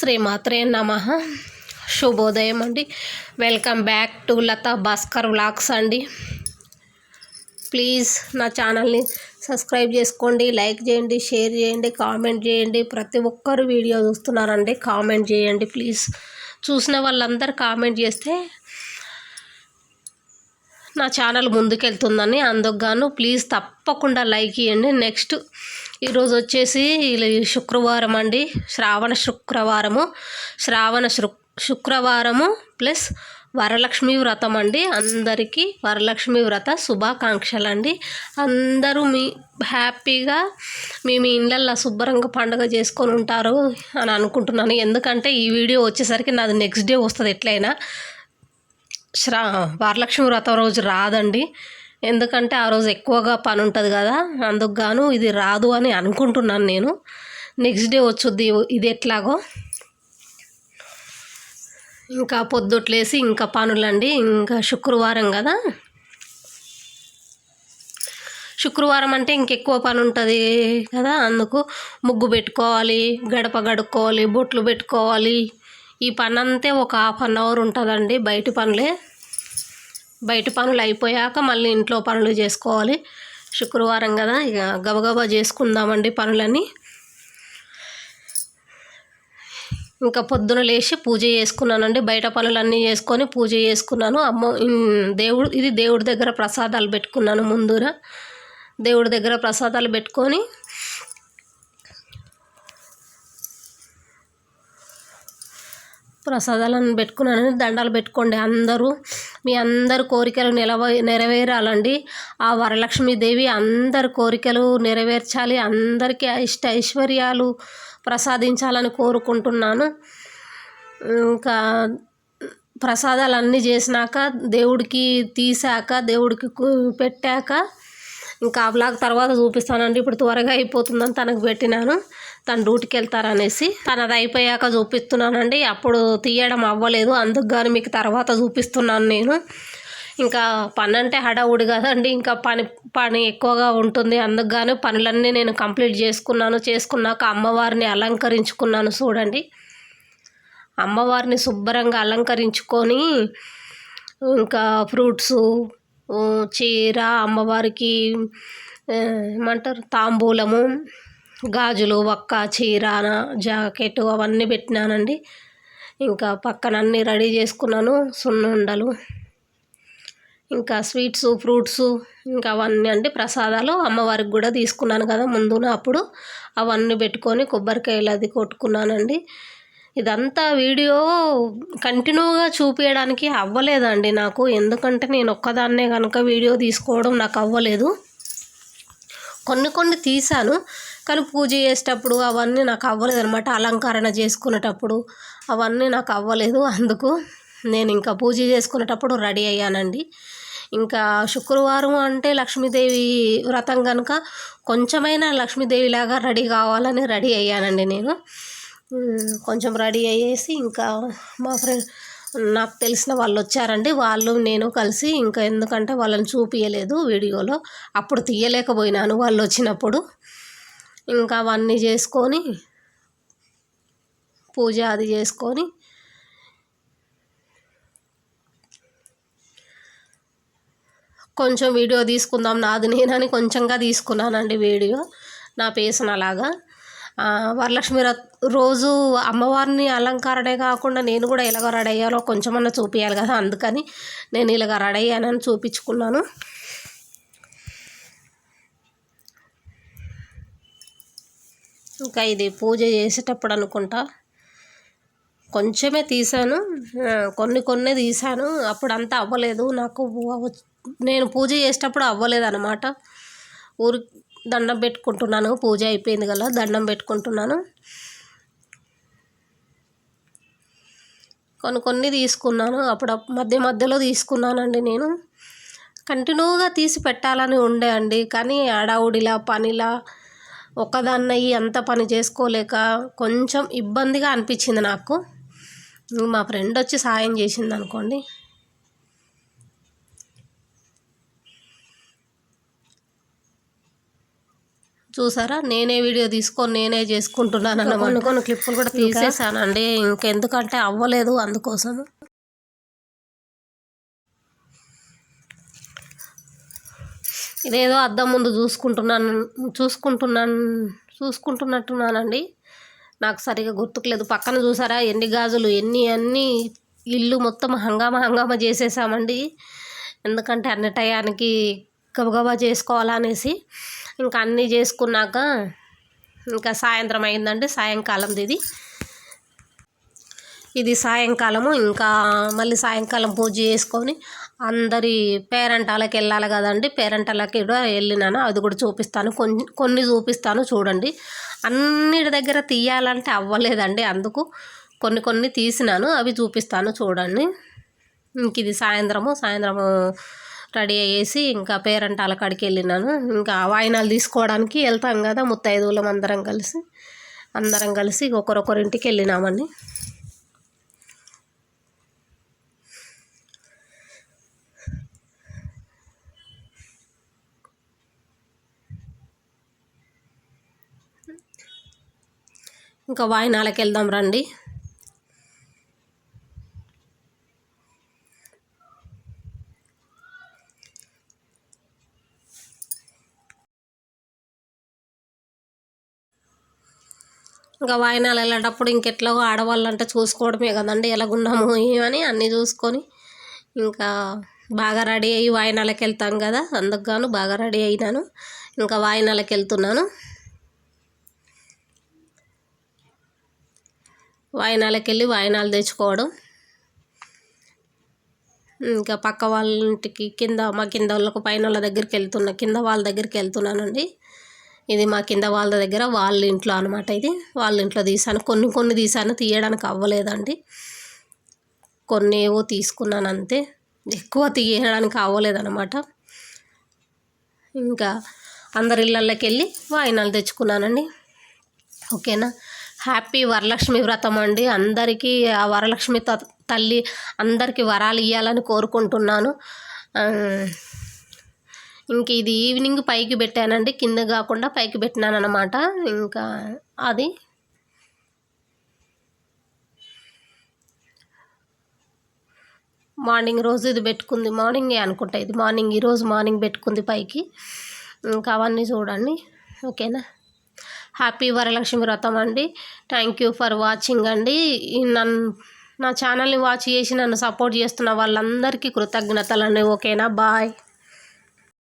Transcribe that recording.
శ్రీమాత్రే నమ. శుభోదయం అండి. Welcome back to Latha Bhaskar vlogs అండి. ప్లీజ్ నా ఛానల్ని సబ్స్క్రైబ్ చేసుకోండి లైక్ చేయండి షేర్ చేయండి కామెంట్ చేయండి. ప్రతి ఒక్కరు వీడియో చూస్తున్నారండి కామెంట్ చేయండి ప్లీజ్. చూసిన వాళ్ళందరూ కామెంట్ చేస్తే నా ఛానల్ ముందుకెళ్తుందని అందుకు గాను ప్లీజ్ తప్పకుండా లైక్ ఇవ్వండి నెక్స్ట్ ఈరోజు వచ్చేసి శుక్రవారం అండి. శ్రావణ శుక్రవారము. శ్రావణ శుక్రవారము ప్లస్ వరలక్ష్మి వ్రతం అండి. అందరికీ వరలక్ష్మి వ్రత శుభాకాంక్షలు అండి అందరూ మీ హ్యాపీగా మీ మీ ఇళ్ళల్లో శుభ్రంగా పండుగ చేసుకొని ఉంటారు అని అనుకుంటున్నాను. ఎందుకంటే ఈ వీడియో వచ్చేసరికి నాది నెక్స్ట్ డే వస్తుంది ఎట్లయినా. శ్రా వరలక్ష్మి వ్రతం రోజు రాదండి. ఎందుకంటే ఆ రోజు ఎక్కువగా పని ఉంటుంది కదా అందుకు గాను ఇది రాదు అని అనుకుంటున్నాను నేను. నెక్స్ట్ డే వచ్చుద్ది ఇది ఎట్లాగో. ఇంకా పొద్దుట్లేసి ఇంకా పనులండి ఇంకా శుక్రవారం కదా. శుక్రవారం అంటే ఇంకెక్కువ పని ఉంటుంది కదా అందుకు ముగ్గు పెట్టుకోవాలి గడప గడుక్కోవాలి బొట్లు పెట్టుకోవాలి. ఈ పని అంతే ఒక హాఫ్ అన్ అవర్ ఉంటుందండి బయట పనులే. బయట పనులు అయిపోయాక మళ్ళీ ఇంట్లో పనులు చేసుకోవాలి. శుక్రవారం కదా ఇక గబగబా చేసుకుందామండి పనులన్నీ. ఇంకా పొద్దున లేచి పూజ చేసుకున్నానండి. బయట పనులన్నీ చేసుకొని పూజ చేసుకున్నాను. అమ్మ దేవుడు ఇది దేవుడి దగ్గర ప్రసాదాలు పెట్టుకున్నాను ముందుర. దేవుడి దగ్గర ప్రసాదాలు పెట్టుకొని ప్రసాదాలను పెట్టుకున్నాను. దండాలు పెట్టుకోండి అందరూ. మీ అందరి కోరికలు నిలవ నెరవేరాలండి. ఆ వరలక్ష్మీదేవి అందరి కోరికలు నెరవేర్చాలి అందరికీ ఇష్ట ఐశ్వర్యాలు ప్రసాదించాలని కోరుకుంటున్నాను. ఇంకా ప్రసాదాలు అన్నీ చేసినాక దేవుడికి తీసాక దేవుడికి పెట్టాక ఇంకా ఆ బ్లాగ్ తర్వాత చూపిస్తానండి. ఇప్పుడు త్వరగా అయిపోతుందని తనకు పెట్టినాను. తను డ్యూటీకి వెళ్తారనేసి తనది అయిపోయాక చూపిస్తున్నానండి. అప్పుడు తీయడం అవ్వలేదు. అందుకు కానీ మీకు తర్వాత చూపిస్తున్నాను నేను. ఇంకా పని అంటే హడావుడి కదండి. ఇంకా పని పని ఎక్కువగా ఉంటుంది. అందుకుగాను పనులన్నీ నేను కంప్లీట్ చేసుకున్నాను. చేసుకున్నాక అమ్మవారిని అలంకరించుకున్నాను చూడండి. అమ్మవారిని శుభ్రంగా అలంకరించుకొని ఇంకా ఫ్రూట్సు చీర అమ్మవారికి ఏమంటారు తాంబూలము గాజులు ఒక్క చీర జాకెట్ అవన్నీ పెట్టినానండి. ఇంకా పక్కన అన్నీ రెడీ చేసుకున్నాను సున్నుండలు ఇంకా స్వీట్స్ ఫ్రూట్స్ ఇంకా అవన్నీ అంటే ప్రసాదాలు అమ్మవారికి కూడా తీసుకున్నాను కదా ముందున అప్పుడు. అవన్నీ పెట్టుకొని కొబ్బరికాయలు అది కొట్టుకున్నానండి. ఇదంతా వీడియో కంటిన్యూగా చూపించడానికి అవ్వలేదండి నాకు. ఎందుకంటే నేను ఒక్కదాన్నే కనుక వీడియో తీసుకోవడం నాకు అవ్వలేదు. కొన్ని కొన్ని తీశాను. కానీ పూజ చేసేటప్పుడు అవన్నీ నాకు అవ్వలేదు అనమాట అలంకరణ చేసుకునేటప్పుడు అవన్నీ నాకు అవ్వలేదు. అందుకు నేను ఇంకా పూజ చేసుకునేటప్పుడు రెడీ అయ్యానండి. ఇంకా శుక్రవారం అంటే లక్ష్మీదేవి వ్రతం కనుక కొంచెమైనా లక్ష్మీదేవిలాగా రెడీ కావాలని రెడీ అయ్యానండి నేను. కొంచెం రెడీ అయ్యేసి ఇంకా మా ఫ్రెండ్ నాకు తెలిసిన వాళ్ళు వచ్చారండి. వాళ్ళు నేను కలిసి ఇంకా ఎందుకంటే వాళ్ళని చూపించలేదు వీడియోలో. అప్పుడు తీయలేకపోయినాను వాళ్ళు వచ్చినప్పుడు. ఇంకా అవన్నీ చేసుకొని పూజ అది చేసుకొని కొంచెం వీడియో తీసుకుందాం నాది నేనని కొంచెంగా తీసుకున్నానండి వీడియో. నా పేసిన అలాగా వరలక్ష్మి రోజు అమ్మవారిని అలంకరణే కాకుండా నేను కూడా ఇలాగ రెడీ అయ్యాలో కొంచెమన్నా చూపించాలి కదా అందుకని నేను ఇలాగ రెడీ అయ్యానని చూపించుకున్నాను. ఇంకా ఇది పూజ చేసేటప్పుడు అనుకుంటా. కొంచెమే తీసాను కొన్ని కొన్ని తీసాను అప్పుడు అంతా అవ్వలేదు. నాకు నేను పూజ చేసేటప్పుడు అవ్వలేదు అనమాట ఊరి దండం పెట్టుకుంటున్నాను. పూజ అయిపోయింది కదా దండం పెట్టుకుంటున్నాను. కొన్ని కొన్ని తీసుకున్నాను. అప్పుడు మధ్య మధ్యలో తీసుకున్నానండి నేను. కంటిన్యూగా తీసి పెట్టాలని ఉండే అండి. కానీ అడావుడిలా పనిలా ఒకదాన్నయ్యి అంత పని చేసుకోలేక కొంచెం ఇబ్బందిగా అనిపించింది నాకు. మా ఫ్రెండ్ వచ్చి సాయం చేసింది అనుకోండి చూసారా? నేనే వీడియో తీసుకొని నేనే చేసుకుంటున్నాను అన్నమాట కొన్ని కొన్ని క్లిప్పులు కూడా తీసా తీసేసానండి. ఇంకెందుకంటే అవ్వలేదు అందుకోసం. ఇదేదో అద్దం ముందు చూసుకుంటున్నాను చూసుకుంటున్నాను చూసుకుంటున్నట్టున్నానండి. నాకు సరిగా గుర్తుకులేదు. పక్కన చూసారా? ఎన్ని గాజులు ఎన్ని అన్ని ఇల్లు మొత్తం హంగామా హంగామా చేసేసామండి. ఎందుకంటే అన్ని టయానికి గబగబా చేసుకోవాలనేసి ఇంకా అన్నీ చేసుకున్నాక ఇంకా సాయంత్రం అయిందండి సాయంకాలం ఇది. ఇది సాయంకాలము ఇంకా మళ్ళీ సాయంకాలం పూజ చేసుకొని అందరి పేరంటాలకి వెళ్ళాలి కదండి. పేరంటాలకి కూడా వెళ్ళినాను అది కూడా చూపిస్తాను. కొన్ని కొన్ని చూపిస్తాను చూడండి. అన్నిటి దగ్గర తీయాలంటే అవ్వలేదండి అందుకు కొన్ని కొన్ని తీసినాను అవి చూపిస్తాను చూడండి. ఇంక ఇది సాయంత్రము సాయంత్రము రెడీ అయ్యేసి ఇంకా పేరెంట్ కాడికి వెళ్ళినాను. ఇంకా వాయినాలు తీసుకోవడానికి వెళ్తాం కదా ముత్తైదువులం అందరం కలిసి. అందరం కలిసి ఒకరొకరింటికి వెళ్ళినామని ఇంకా వాయినాలకు వెళ్దాం రండి. ఇంకా వాయినాలు వెళ్ళేటప్పుడు ఇంకెట్లో ఆడవాళ్ళు అంటే చూసుకోవడమే కదండి ఎలాగున్నాము ఏమని అన్నీ చూసుకొని ఇంకా బాగా రెడీ అయ్యి వాయినాలకు వెళ్తాం కదా అందుకు గాను బాగా రెడీ అయినాను. ఇంకా వాయినాలకు వెళ్తున్నాను. వాయినాలకు వెళ్ళి వాయినాలు తెచ్చుకోవడం. ఇంకా పక్క వాళ్ళ ఇంటికి కింద మా కింద వాళ్ళకు పైన వాళ్ళ దగ్గరికి వెళ్తున్నా కింద వాళ్ళ దగ్గరికి వెళ్తున్నానండి. ఇది మా కింద వాళ్ళ దగ్గర వాళ్ళ ఇంట్లో అనమాట ఇది. వాళ్ళ ఇంట్లో తీసాను. కొన్ని కొన్ని తీసాను. తీయడానికి అవ్వలేదండి. కొన్ని ఏవో తీసుకున్నాను అంతే. ఎక్కువ తీయడానికి అవ్వలేదన్నమాట. ఇంకా అందరి ఇళ్ళల్లోకి వెళ్ళి వాయినాలు తెచ్చుకున్నానండి. ఓకేనా? హ్యాపీ వరలక్ష్మి వ్రతం అండి. అందరికీ ఆ వరలక్ష్మి త తల్లి అందరికీ వరాలు ఇవ్వాలని కోరుకుంటున్నాను. ఇంక ఇది ఈవినింగ్ పైకి పెట్టానండి. కింద కాకుండా పైకి పెట్టినాను అనమాట ఇంకా అది. మార్నింగ్ రోజు ఇది పెట్టుకుంది. మార్నింగే అనుకుంటా ఇది. మార్నింగ్ ఈరోజు మార్నింగ్ పెట్టుకుంది పైకి. ఇంకా అవన్నీ చూడండి. ఓకేనా? హ్యాపీ వరలక్ష్మి వ్రతం అండి. థ్యాంక్ యూ ఫర్ వాచింగ్ అండి. నన్ను నా ఛానల్ని వాచ్ చేసి నన్ను సపోర్ట్ చేస్తున్న వాళ్ళందరికీ కృతజ్ఞతలు అండి ఓకేనా? బాయ్